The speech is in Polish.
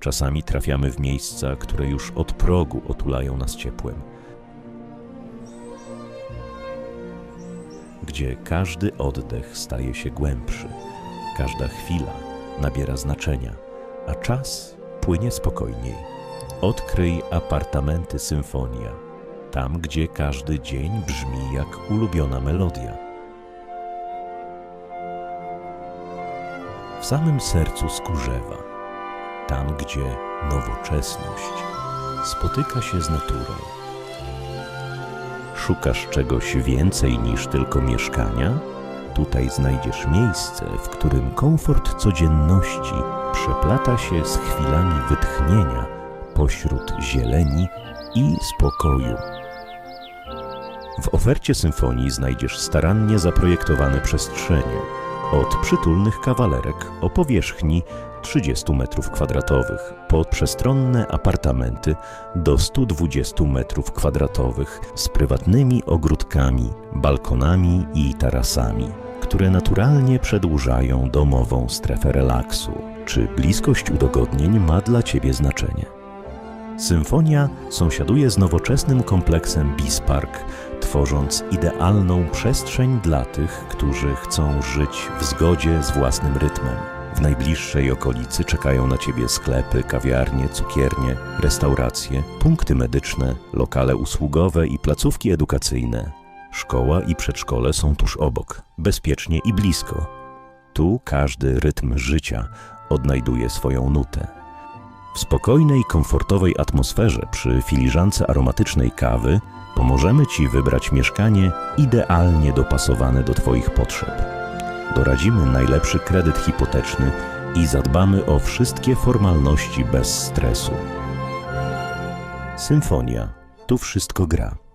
Czasami trafiamy w miejsca, które już od progu otulają nas ciepłem. Gdzie każdy oddech staje się głębszy, każda chwila nabiera znaczenia, a czas płynie spokojniej. Odkryj apartamenty Symfonia, tam gdzie każdy dzień brzmi jak ulubiona melodia. W samym sercu Skórzewa, tam gdzie nowoczesność spotyka się z naturą. Szukasz czegoś więcej niż tylko mieszkania? Tutaj znajdziesz miejsce, w którym komfort codzienności przeplata się z chwilami wytchnienia pośród zieleni i spokoju. W ofercie symfonii znajdziesz starannie zaprojektowane przestrzenie, od przytulnych kawalerek o powierzchni 30 m2 po przestronne apartamenty do 120 m2 z prywatnymi ogródkami, balkonami i tarasami, które naturalnie przedłużają domową strefę relaksu. Czy bliskość udogodnień ma dla Ciebie znaczenie? Symfonia sąsiaduje z nowoczesnym kompleksem Bispark, tworząc idealną przestrzeń dla tych, którzy chcą żyć w zgodzie z własnym rytmem. W najbliższej okolicy czekają na Ciebie sklepy, kawiarnie, cukiernie, restauracje, punkty medyczne, lokale usługowe i placówki edukacyjne. Szkoła i przedszkole są tuż obok, bezpiecznie i blisko. Tu każdy rytm życia odnajduje swoją nutę. W spokojnej, komfortowej atmosferze przy filiżance aromatycznej kawy pomożemy Ci wybrać mieszkanie idealnie dopasowane do Twoich potrzeb. Doradzimy najlepszy kredyt hipoteczny i zadbamy o wszystkie formalności bez stresu. Symfonia. Tu wszystko gra.